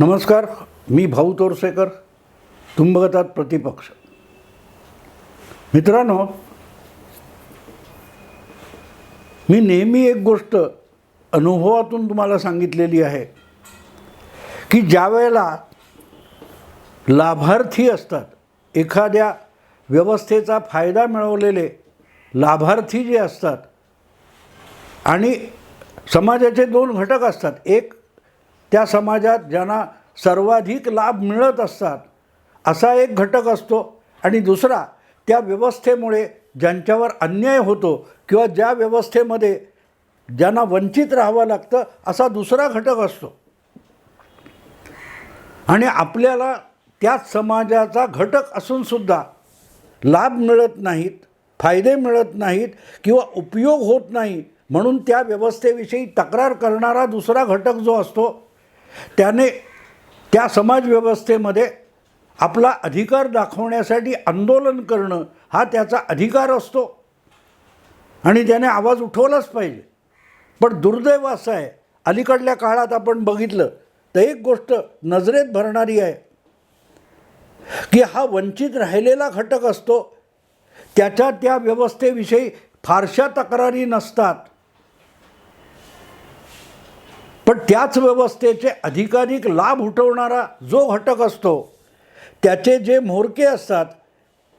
नमस्कार मी भाऊ तोरसेकर तुंबगतात प्रतिपक्ष. मित्रांनो मी नेहमी एक गोष्ट अनुभवातून तुम्हाला सांगितलेली आहे की ज्या वेळेला लाभार्थी असतात एखाद्या व्यवस्थेचा फायदा मिळवलेले लाभार्थी जे असतात आणि समाजाचे दोन घटक असतात एक त्या समाजात ज्यांना सर्वाधिक लाभ मिळत असतात असा एक घटक असतो. आणि दुसरा त्या व्यवस्थेमुळे ज्यांच्यावर अन्याय होतो किंवा ज्या व्यवस्थेमध्ये ज्यांना वंचित राहावं लागतं असा दुसरा घटक असतो. आणि आपल्याला त्याच समाजाचा घटक असूनसुद्धा लाभ मिळत नाहीत फायदे मिळत नाहीत किंवा उपयोग होत नाही म्हणून त्या व्यवस्थेविषयी तक्रार करणारा दुसरा घटक जो असतो त्याने त्या समाजव्यवस्थेमध्ये आपला अधिकार दाखवण्यासाठी आंदोलन करणं हा त्याचा अधिकार असतो. आणि त्याने आवाज उठवलाच पाहिजे. पण दुर्दैव असं आहे अलीकडल्या काळात आपण बघितलं तर एक गोष्ट नजरेत भरणारी आहे की हा वंचित राहिलेला घटक असतो. त्याच्या त्या व्यवस्थेविषयी फारशा तक्रारी नसतात. पण त्याच व्यवस्थेचे अधिकाधिक लाभ उठवणारा जो घटक असतो त्याचे जे म्होरके असतात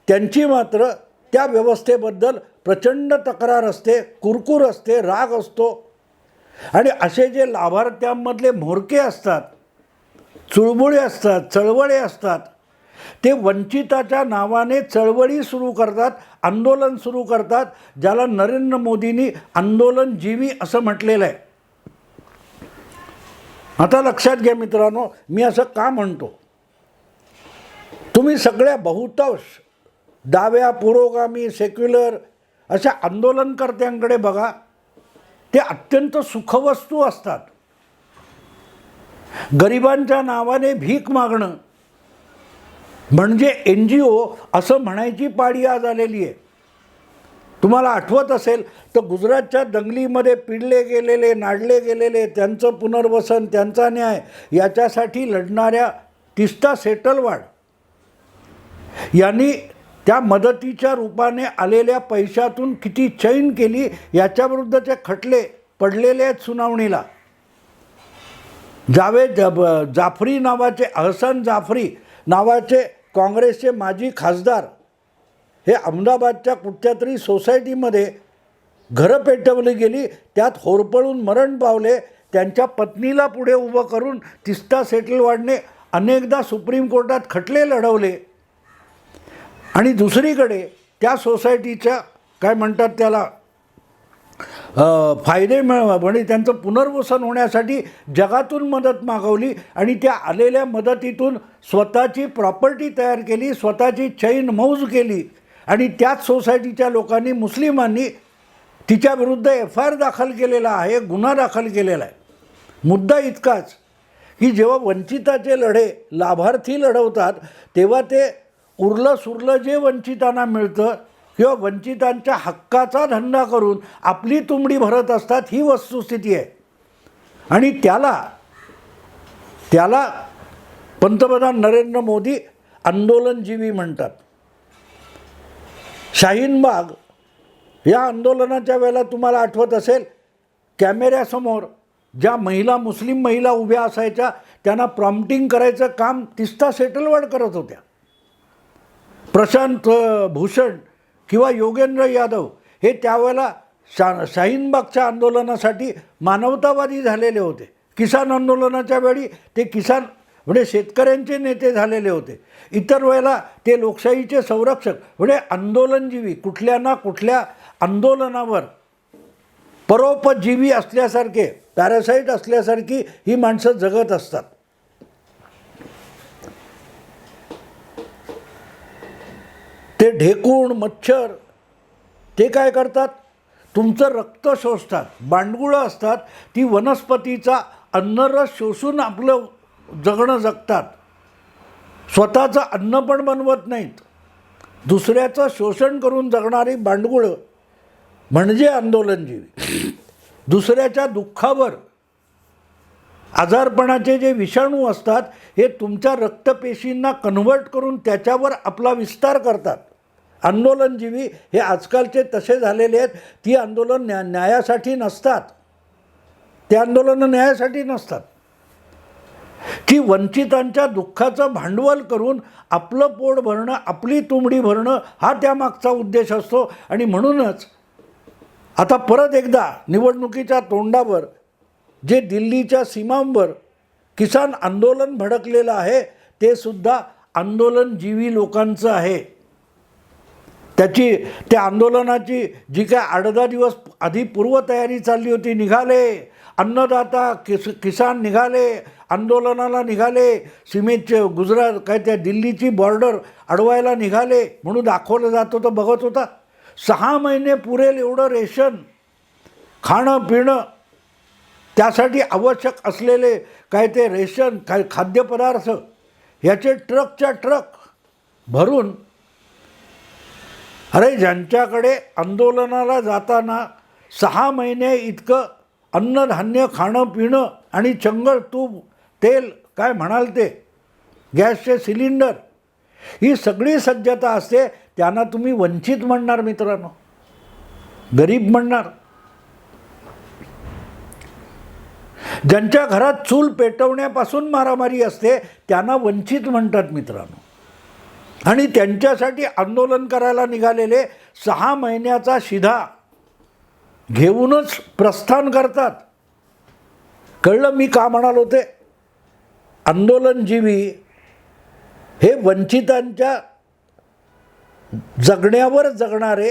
त्यांची मात्र त्या व्यवस्थेबद्दल प्रचंड तक्रार असते कुरकुर असते राग असतो. आणि असे जे लाभार्थ्यांमधले म्होरके असतात चुळबुळे असतात चळवळे असतात ते वंचिताच्या नावाने चळवळी सुरू करतात आंदोलन सुरू करतात ज्याला नरेंद्र मोदींनी आंदोलनजीवी असं म्हटलेलं आहे. आता लक्षात घ्या मित्रांनो मी असं का म्हणतो? तुम्ही सगळ्या बहुतांश डाव्या पुरोगामी सेक्युलर अशा आंदोलनकर्त्यांकडे बघा ते अत्यंत सुखवस्तू असतात. गरिबांच्या नावाने भीक मागणं म्हणजे एन जी ओ असं म्हणायची पाळी आज आलेली आहे. तुम्हाला आठवत असेल तर गुजरातच्या दंगलीमध्ये पिडले गेलेले नाडले गेलेले त्यांचं पुनर्वसन त्यांचा न्याय याच्यासाठी लढणाऱ्या तिस्ता सेटलवाड यांनी त्या मदतीच्या रूपाने आलेल्या पैशातून किती चैन केली याच्याविरुद्धचे खटले पडलेले आहेत सुनावणीला. जावेद जाफरी नावाचे अहसन जाफरी नावाचे काँग्रेसचे माजी खासदार हे अहमदाबादच्या कुठच्या तरी सोसायटीमध्ये घरं पेटवली गेली त्यात होरपळून मरण पावले त्यांच्या पत्नीला पुढे उभं करून तिस्ता सेटलवाडने अनेकदा सुप्रीम कोर्टात खटले लढवले. आणि दुसरीकडे त्या सोसायटीच्या काय म्हणतात त्याला फायदे मिळ म्हणजे त्यांचं पुनर्वसन होण्यासाठी जगातून मदत मागवली आणि त्या आलेल्या मदतीतून स्वतःची प्रॉपर्टी तयार केली स्वतःची चैन मौज केली. आणि त्याच सोसायटीच्या लोकांनी मुस्लिमांनी तिच्याविरुद्ध एफ आय आर दाखल केलेला आहे गुन्हा दाखल केलेला आहे. मुद्दा इतकाच की जेव्हा वंचिताचे लढे लाभार्थी लढवतात तेव्हा ते उरलं सुरलं जे वंचितांना मिळतं किंवा वंचितांच्या हक्काचा धंदा करून आपली तुंबडी भरत असतात ही वस्तुस्थिती आहे. आणि त्याला त्याला पंतप्रधान नरेंद्र मोदी आंदोलनजीवी म्हणतात. शाहीनबाग या आंदोलनाच्या वेळेला तुम्हाला आठवत असेल कॅमेऱ्यासमोर ज्या महिला मुस्लिम महिला उभ्या असायच्या त्यांना प्रॉम्प्टिंग करायचं काम तिस्ता सेटलवाड करत होत्या. प्रशांत भूषण किंवा योगेंद्र यादव हे त्यावेळेला शा शाहीनबागच्या आंदोलनासाठी मानवतावादी झालेले होते. किसान आंदोलनाच्या वेळी ते किसान म्हणजे शेतकऱ्यांचे नेते झालेले होते. इतर वेळेला ते लोकशाहीचे संरक्षक म्हणजे आंदोलनजीवी कुठल्या ना कुठल्या आंदोलनावर परोपजीवी असल्यासारखे पॅरासाईट असल्यासारखी ही माणसं जगत असतात. ते ढेकूण मच्छर ते काय करतात? तुमचं रक्त शोषतात बांडगुळं असतात ती वनस्पतीचा अन्नरस शोषून आपलं जगणं जगतात. स्वतःचं अन्न पण बनवत नाहीत. दुसऱ्याचं शोषण करून जगणारी बांडगुळं म्हणजे आंदोलनजीवी. दुसऱ्याच्या दुःखावर आजारपणाचे जे विषाणू असतात हे तुमच्या रक्तपेशींना कन्व्हर्ट करून त्याच्यावर आपला विस्तार करतात. आंदोलनजीवी हे आजकालचे तसे झालेले आहेत ती आंदोलन न्या न्यायासाठी नसतात. ते आंदोलनं न्यायासाठी नसतात. की वंचितांच्या दुःखाचं भांडवल करून आपलं पोट भरणं आपली तुंबडी भरणं हा त्यामागचा उद्देश असतो. आणि म्हणूनच आता परत एकदा निवडणुकीच्या तोंडावर जे दिल्लीच्या सीमांवर किसान आंदोलन भडकलेलं आहे ते सुद्धा आंदोलनजीवी लोकांचं आहे. त्याची त्या आंदोलनाची जी काय आठ दहा दिवस आधी पूर्वतयारी चालली होती निघाले. अन्नदाता किस किसान निघाले. आंदोलनाला निघाले. सीमेचे गुजरात काय त्या दिल्लीची बॉर्डर अडवायला निघाले. म्हणून दाखवलं जात होतं बघत होता. सहा महिने पुरेल एवढं रेशन. खाणं पिणं. त्यासाठी आवश्यक असलेले काय ते रेशन काय खाद्यपदार्थ याचे ट्रकच्या ट्रक भरून अरे ज्यांच्याकडे आंदोलनाला जाताना सहा महिने इतकं अन्नधान्य खाणं पिणं आणि चंगळ तूप तेल काय म्हणाल ते? गॅसचे सिलेंडर. ही सगळी सज्जता असते त्यांना तुम्ही वंचित म्हणणार मित्रांनो. गरीब म्हणणार. ज्यांच्या घरात चूल पेटवण्यापासून मारामारी असते त्यांना वंचित म्हणतात मित्रांनो. आणि त्यांच्यासाठी आंदोलन करायला निघालेले सहा महिन्याचा शिधा घेऊनच प्रस्थान करतात. कळलं मी का म्हणाल होते आंदोलनजीवी हे वंचितांच्या जगण्यावर जगणारे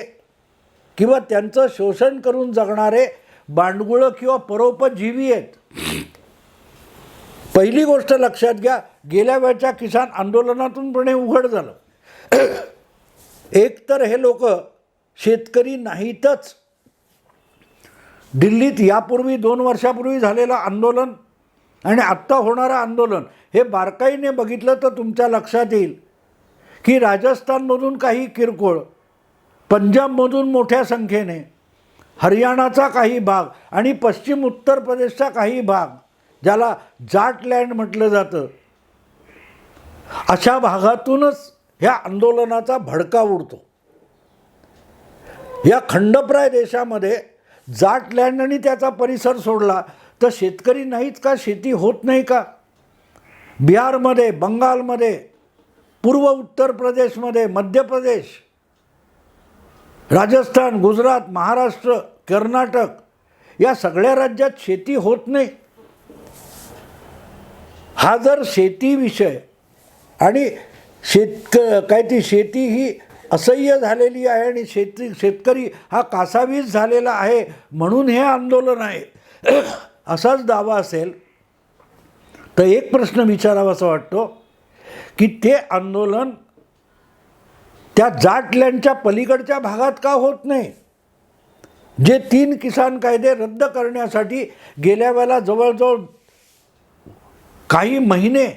किंवा त्यांचं शोषण करून जगणारे बांडगुळं किंवा परोपजीवी आहेत. पहिली गोष्ट लक्षात घ्या गेल्या वेळच्या किसान आंदोलनातून पण हे उघड झालं. एकतर हे लोक शेतकरी नाहीतच. दिल्लीत यापूर्वी दोन वर्षापूर्वी झालेलं आंदोलन आणि आत्ता होणारं आंदोलन हे बारकाईने बघितलं तर तुमच्या लक्षात येईल की राजस्थानमधून काही किरकोळ पंजाबमधून मोठ्या संख्येने हरियाणाचा काही भाग आणि पश्चिम उत्तर प्रदेशचा काही भाग ज्याला जाट लँड म्हटलं जातं अशा भागातूनच ह्या आंदोलनाचा भडका उडतो. या खंडप्राय देशामध्ये जाट लँड आणि त्याचा परिसर सोडला तर शेतकरी नाहीत का? शेती होत नाही का? बिहारमध्ये बंगालमध्ये पूर्व उत्तर प्रदेशमध्ये मध्य प्रदेश राजस्थान गुजरात महाराष्ट्र कर्नाटक या सगळ्या राज्यात शेती होत नाही. हा जर शेती विषय आणि शेतक काय ती शेती ही असह्य झालेली आहे आणि शेती शेतकरी हा कासावीस झालेला आहे म्हणून हे आंदोलन आहे. असाच दावा असेल तर एक प्रश्न विचारावासा वाटतो की ते आंदोलन त्या जाटल्यांच्या पलीकडच्या भागात का होत नाही? जे तीन किसान कायदे रद्द करण्यासाठी गेल्या वेळेला जवळजवळ काही महिने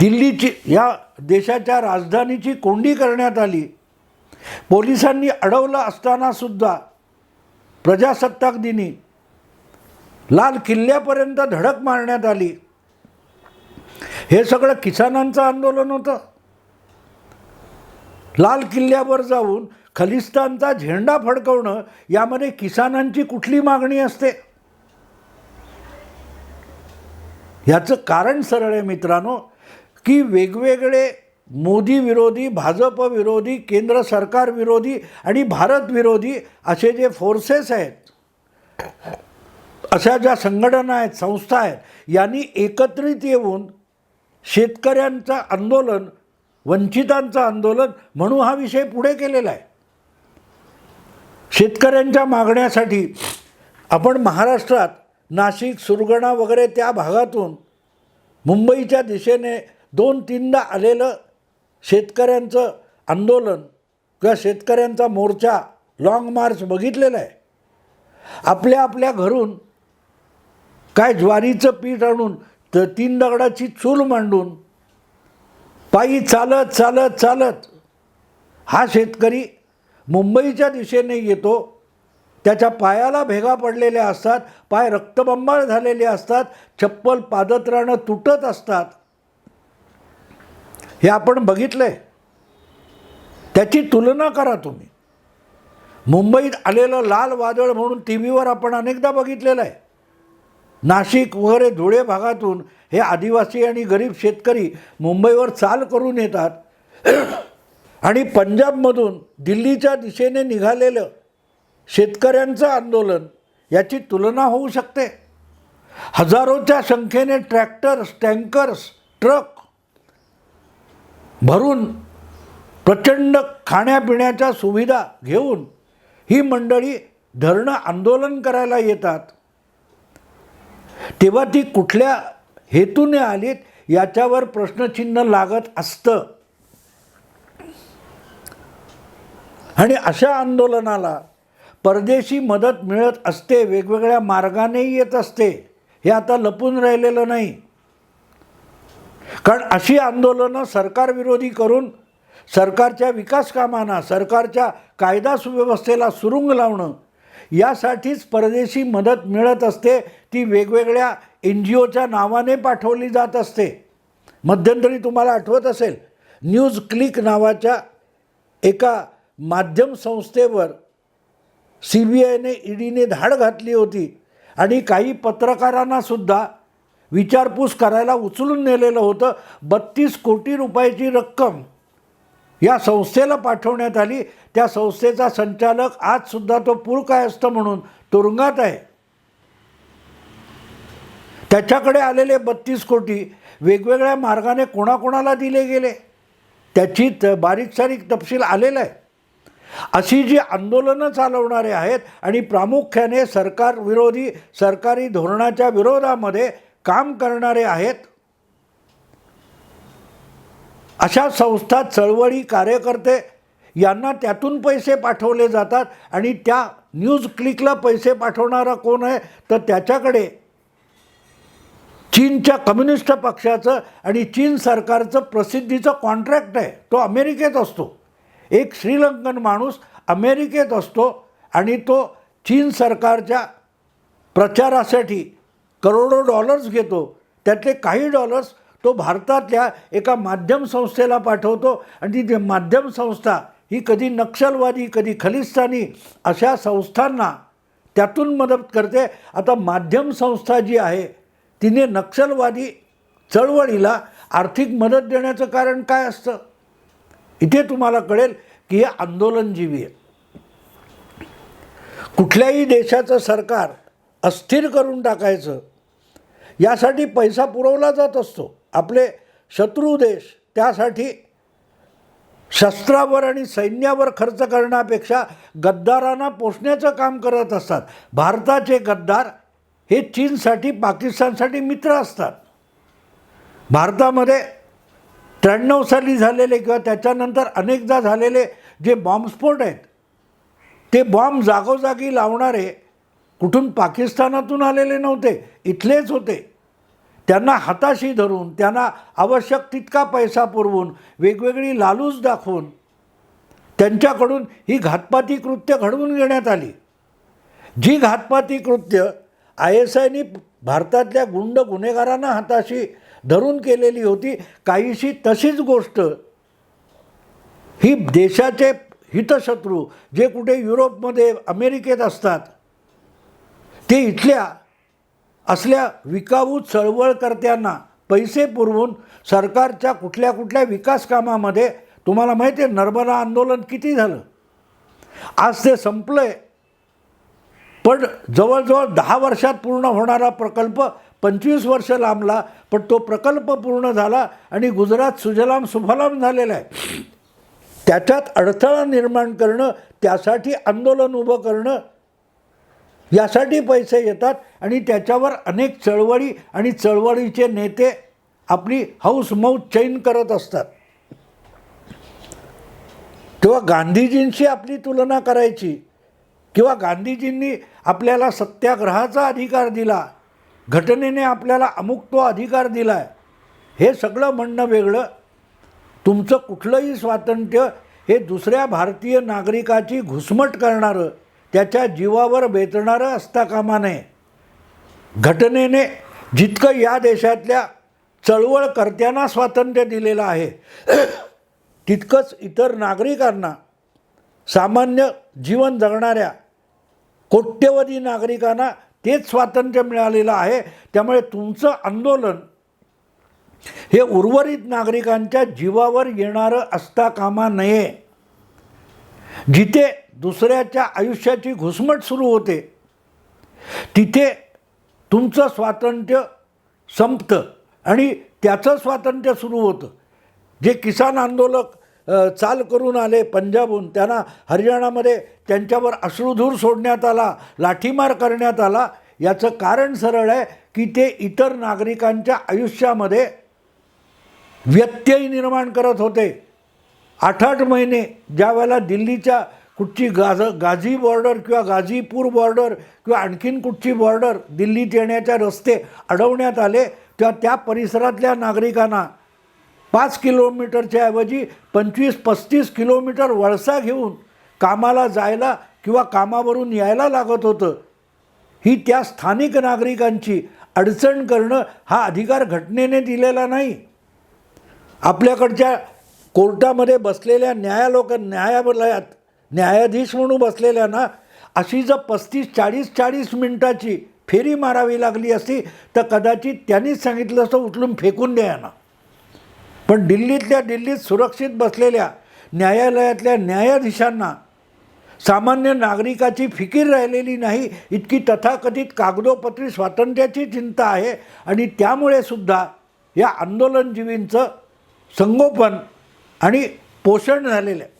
दिल्लीची या देशाच्या राजधानीची कोंडी करण्यात आली. पोलिसांनी अडवलं असतानासुद्धा प्रजासत्ताक दिनी लाल किल्ल्यापर्यंत धडक मारण्यात आली. हे सगळं किसानांचं आंदोलन होतं. लाल किल्ल्यावर जाऊन खलिस्तानचा झेंडा फडकवणं यामध्ये किसानांची कुठली मागणी असते? याचं कारण सरळ आहे मित्रांनो की वेगवेगळे मोदी विरोधी भाजप विरोधी केंद्र सरकार विरोधी आणि भारत विरोधी असे जे फोर्सेस आहेत अशा ज्या संघटना आहेत संस्था आहेत यांनी एकत्रित येऊन शेतकऱ्यांचं आंदोलन वंचितांचं आंदोलन म्हणून हा विषय पुढे केलेला आहे. शेतकऱ्यांच्या मागण्यासाठी आपण महाराष्ट्रात नाशिक सुरगणा वगैरे त्या भागातून मुंबईच्या दिशेने दोन तीनदा आलेलं शेतकऱ्यांचं आंदोलन किंवा शेतकऱ्यांचा मोर्चा लाँग मार्च बघितलेला आहे. आपल्या आपल्या घरून काय ज्वारीचं पीठ आणून तर तीन दगडाची चूल मांडून पायी चालत चालत चालत हा शेतकरी मुंबईच्या दिशेने येतो. त्याच्या पायाला भेगा पडलेल्या असतात पाय रक्तबंबाळ झालेले असतात चप्पल पादत्राणं तुटत असतात. हे आपण बघितलंय. त्याची तुलना करा तुम्ही. मुंबईत आलेलं लाल वादळ म्हणून टी व्हीवर आपण अनेकदा बघितलेलं आहे. नाशिक वगैरे धुळे भागातून हे आदिवासी आणि गरीब शेतकरी मुंबईवर चाल करून येतात. आणि पंजाबमधून दिल्लीच्या दिशेने निघालेलं शेतकऱ्यांचं आंदोलन याची तुलना होऊ शकते. हजारोच्या संख्येने ट्रॅक्टर्स टँकर्स ट्रक भरून प्रचंड खाण्यापिण्याच्या सुविधा घेऊन ही मंडळी धरणं आंदोलन करायला येतात. तेव्हा ती कुठल्या हेतूने आलीत याच्यावर प्रश्नचिन्ह लागत असतं. आणि अशा आंदोलनाला परदेशी मदत मिळत असते वेगवेगळ्या मार्गानेही येत असते हे आता लपून राहिलेलं नाही. कारण अशी आंदोलनं सरकारविरोधी करून सरकारच्या विकास कामांना सरकारच्या कायदा सुव्यवस्थेला सुरुंग लावणं यासाठीच परदेशी मदत मिळत असते ती वेगवेगळ्या एन जी ओच्या नावाने पाठवली जात असते. मध्यंतरी तुम्हाला आठवत असेल न्यूज क्लिक नावाच्या एका माध्यम संस्थेवर सी बी आयने ईडीने धाड घातली होती आणि काही पत्रकारांना सुद्धा विचारपूस करायला उचलून नेलेलं होतं. बत्तीस कोटी रुपयाची रक्कम या संस्थेला पाठवण्यात आली. त्या संस्थेचा संचालक आजसुद्धा तो पूर काय असतं म्हणून तुरुंगात आहे. त्याच्याकडे आलेले बत्तीस कोटी वेगवेगळ्या मार्गाने कोणाकोणाला दिले गेले? त्याची त बारीक सारीक तपशील आलेला आहे. अशी जी आंदोलनं चालवणारे आहेत आणि प्रामुख्याने सरकार विरोधी सरकारी धोरणाच्या विरोधामध्ये काम करणारे आहेत अशा संस्था चळवळी कार्यकर्ते यांना त्यातून पैसे पाठवले जातात आणि त्या न्यूज क्लिकला पैसे पाठवणारा कोण आहे तर त्याच्याकडे चीनच्या कम्युनिस्ट पक्षाचं आणि चीन सरकारचं प्रसिद्धीचं कॉन्ट्रॅक्ट आहे. तो अमेरिकेत असतो. एक श्रीलंकन माणूस अमेरिकेत असतो आणि तो चीन सरकारच्या प्रचारासाठी करोडो डॉलर्स घेतो. त्यातले काही डॉलर्स तो भारतातल्या एका माध्यम संस्थेला पाठवतो. आणि ती माध्यम संस्था ही कधी नक्षलवादी कधी खलिस्तानी अशा संस्थांना त्यातून मदत करते. आता माध्यम संस्था जी आहे तिने नक्षलवादी चळवळीला आर्थिक मदत देण्याचं कारण काय असतं? इथे तुम्हाला कळेल की हे आंदोलनजीवी आहे. कुठल्याही देशाचं सरकार अस्थिर करून टाकायचं यासाठी पैसा पुरवला जात असतो. आपले शत्रू देश त्यासाठी शस्त्रावर आणि सैन्यावर खर्च करण्यापेक्षा गद्दारांना पोसण्याचं काम करत असतात. भारताचे गद्दार हे चीनसाठी पाकिस्तानसाठी मित्र असतात. भारतामध्ये त्र्याण्णव साली झालेले किंवा त्याच्यानंतर अनेकदा झालेले जे बॉम्बस्फोट आहेत ते बॉम्ब जागोजागी लावणारे कुठून पाकिस्तानातून आलेले नव्हते इथलेच होते. त्यांना हाताशी धरून त्यांना आवश्यक तितका पैसा पुरवून वेगवेगळी लालूच दाखवून त्यांच्याकडून ही घातपाती कृत्य घडवून घेण्यात आली. जी घातपाती कृत्य आय एस आयनी भारतातल्या गुंड गुन्हेगारांना हाताशी धरून केलेली होती काहीशी तशीच गोष्ट ही देशाचे हितशत्रू जे कुठे युरोपमध्ये अमेरिकेत असतात ते इथल्या असल्या विकाऊ चळवळकर्त्यांना पैसे पुरवून सरकारच्या कुठल्या कुठल्या विकास कामामध्ये तुम्हाला माहिती आहे नर्मदा आंदोलन किती झालं? आज ते संपलं आहे पण जवळजवळ दहा वर्षात पूर्ण होणारा प्रकल्प पंचवीस वर्ष लांबला पण तो प्रकल्प पूर्ण झाला आणि गुजरात सुजलाम सुफलाम झालेला आहे. त्याच्यात अडथळा निर्माण करणं त्यासाठी आंदोलन उभं करणं यासाठी पैसे येतात आणि त्याच्यावर अनेक चळवळी आणि चळवळीचे नेते आपली हौस मौज चैन करत असतात. तेव्हा गांधीजींशी आपली तुलना करायची. किंवा गांधीजींनी आपल्याला सत्याग्रहाचा अधिकार दिला. घटनेने आपल्याला अमुक तो अधिकार दिला आहे हे सगळं म्हणणं वेगळं. तुमचं कुठलंही स्वातंत्र्य हे दुसऱ्या भारतीय नागरिकाची घुसमट करणारं. त्याच्या जीवावर बेतणारं असता कामा नये घटनेने जितकं या देशातल्या चळवळकर्त्यांना स्वातंत्र्य दिलेलं आहे तितकंच इतर नागरिकांना सामान्य जीवन जगणाऱ्या कोट्यवधी नागरिकांना तेच स्वातंत्र्य मिळालेलं आहे. त्यामुळे तुमचं आंदोलन हे उर्वरित नागरिकांच्या जीवावर येणारं असता कामा नये जिथे दुसऱ्याच्या आयुष्याची घुसमट सुरू होते. तिथे तुमचं स्वातंत्र्य संपतं आणि त्याचं स्वातंत्र्य सुरू होतं. जे किसान आंदोलक चाल करून आले पंजाबहून त्यांना हरियाणामध्ये त्यांच्यावर अश्रुधूर सोडण्यात आला लाठीमार करण्यात आला याचं कारण सरळ आहे की ते इतर नागरिकांच्या आयुष्यामध्ये व्यत्यय निर्माण करत होते. आठ आठ महिने ज्या वेळेला दिल्लीच्या कुठची गाज गाझी बॉर्डर किंवा गाझीपूर बॉर्डर किंवा आणखीन कुठची बॉर्डर दिल्लीत येण्याच्या रस्ते अडवण्यात आले तेव्हा त्या परिसरातल्या नागरिकांना पाच किलोमीटरच्या ऐवजी पंचवीस पस्तीस किलोमीटर वळसा घेऊन कामाला जायला किंवा कामावरून यायला लागत होतं. ही त्या स्थानिक नागरिकांची अडचण करणं हा अधिकार घटनेने दिलेला नाही. आपल्याकडच्या कोर्टामध्ये बसलेल्या न्यायालोक न्यायालयात न्यायाधीश म्हणून बसलेल्यांना अशी जर पस्तीस चाळीस चाळीस मिनटाची फेरी मारावी लागली असती तर कदाचित त्यांनीच सांगितलं असतं उचलून फेकून द्या ना पण दिल्लीतल्या दिल्लीत सुरक्षित बसलेल्या न्यायालयातल्या न्यायाधीशांना सामान्य नागरिकाची फिकीर राहिलेली नाही इतकी तथाकथित कागदोपत्री स्वातंत्र्याची चिंता आहे आणि त्यामुळे सुद्धा या आंदोलनजीवींचं संगोपन आणि पोषण झालेलं आहे.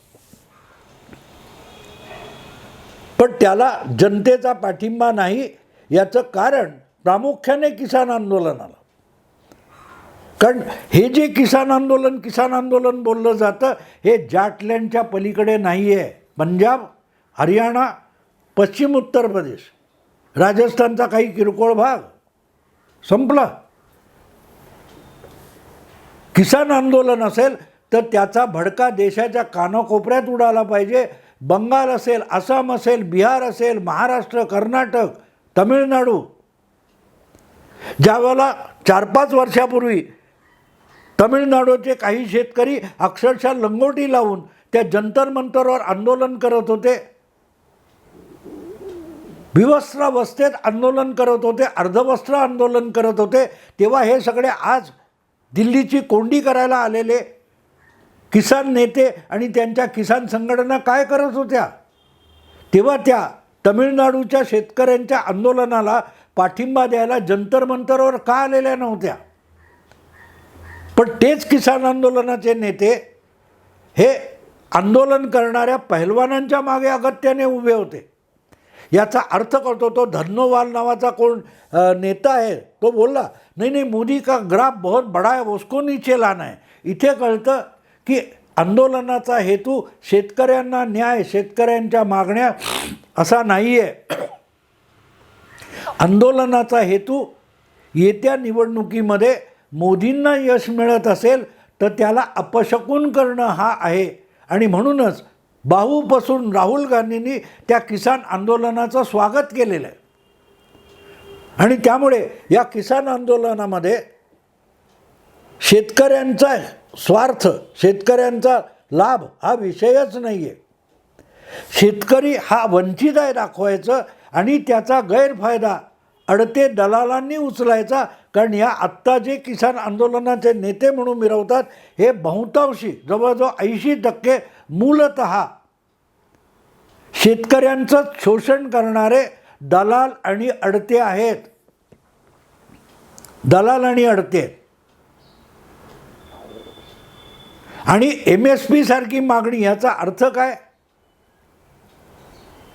पण त्याला जनतेचा पाठिंबा नाही याचं कारण प्रामुख्याने किसान आंदोलनाला कारण हे जे किसान आंदोलन किसान आंदोलन बोललं जातं हे जाटलँडच्या पलीकडे नाही आहे पंजाब हरियाणा पश्चिम उत्तर प्रदेश राजस्थानचा काही किरकोळ भाग संपला. किसान आंदोलन असेल तर त्याचा भडका देशाच्या कानाकोपऱ्यात उडाला पाहिजे. बंगाल असेल आसाम असेल बिहार असेल महाराष्ट्र कर्नाटक तमिळनाडू ज्यावेळेला चार पाच वर्षापूर्वी तमिळनाडूचे काही शेतकरी अक्षरशः लंगोटी लावून त्या जंतर मंतरवर आंदोलन करत होते. विवस्त्रावस्थेत आंदोलन करत होते अर्धवस्त्र आंदोलन करत होते. तेव्हा हे सगळे आज दिल्लीची कोंडी करायला आलेले किसान नेते आणि त्यांच्या किसान संघटना काय करत होत्या? तेव्हा त्या तमिळनाडूच्या शेतकऱ्यांच्या आंदोलनाला पाठिंबा द्यायला जंतर मंतरवर का आलेल्या नव्हत्या? पण तेच किसान आंदोलनाचे नेते हे आंदोलन करणाऱ्या पहिलवानांच्या मागे अगत्याने उभे होते. याचा अर्थ कळतो तो धन्नोवाल नावाचा कोण नेता आहे तो बोलला नाही नाही मोदी का ग्राफ बहुत बडा है उसको नीचे लाना है. इथे कळतं की आंदोलनाचा हेतू शेतकऱ्यांना न्याय शेतकऱ्यांच्या मागण्या असा नाही आहे आंदोलनाचा हेतू येत्या निवडणुकीमध्ये मोदींना यश मिळत असेल तर त्याला अपशकून करणं हा आहे. आणि म्हणूनच बाहूपासून राहुल गांधींनी त्या किसान आंदोलनाचं स्वागत केलेलं आहे. आणि त्यामुळे या किसान आंदोलनामध्ये शेतकऱ्यांचा स्वार्थ शेतकऱ्यांचा लाभ हा विषयच नाही आहे शेतकरी हा वंचित आहे दाखवायचं आणि त्याचा गैरफायदा अडते दलालांनी उचलायचा कारण या आत्ता जे किसान आंदोलनाचे नेते म्हणून मिरवतात हे बहुतांशी जवळजवळ ऐंशी टक्के मूलत शेतकऱ्यांचं शोषण करणारे दलाल आणि अडते आहेत. दलाल आणि अडते. आणि एम एस पी सारखी मागणी याचा अर्थ काय?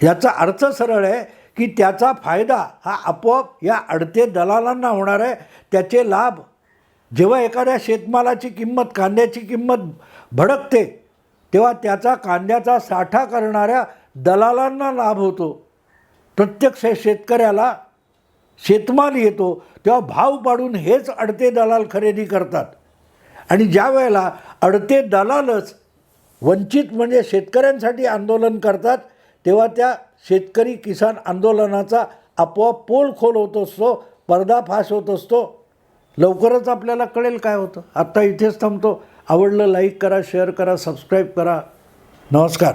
याचा अर्थ सरळ आहे की त्याचा फायदा हा आपोआप या अडते दलालांना होणार आहे. त्याचे लाभ जेव्हा एखाद्या शेतमालाची किंमत कांद्याची किंमत भडकते तेव्हा त्याचा कांद्याचा साठा करणाऱ्या दलालांना लाभ होतो. प्रत्यक्ष शेतकऱ्याला शेतमाल येतो तेव्हा भाव पाडून हेच अडते दलाल खरेदी करतात. आणि ज्या वेळेला अडते दलालच वंचित म्हणजे शेतकऱ्यांसाठी आंदोलन करतात तेव्हा त्या शेतकरी किसान आंदोलनाचा आपोआप पोल खोल होत असतो पर्दाफाश होत असतो. लवकरच आपल्याला कळेल काय होतं. आत्ता इथेच थांबतो. आवडलं लाईक करा शेअर करा सबस्क्राईब करा. नमस्कार.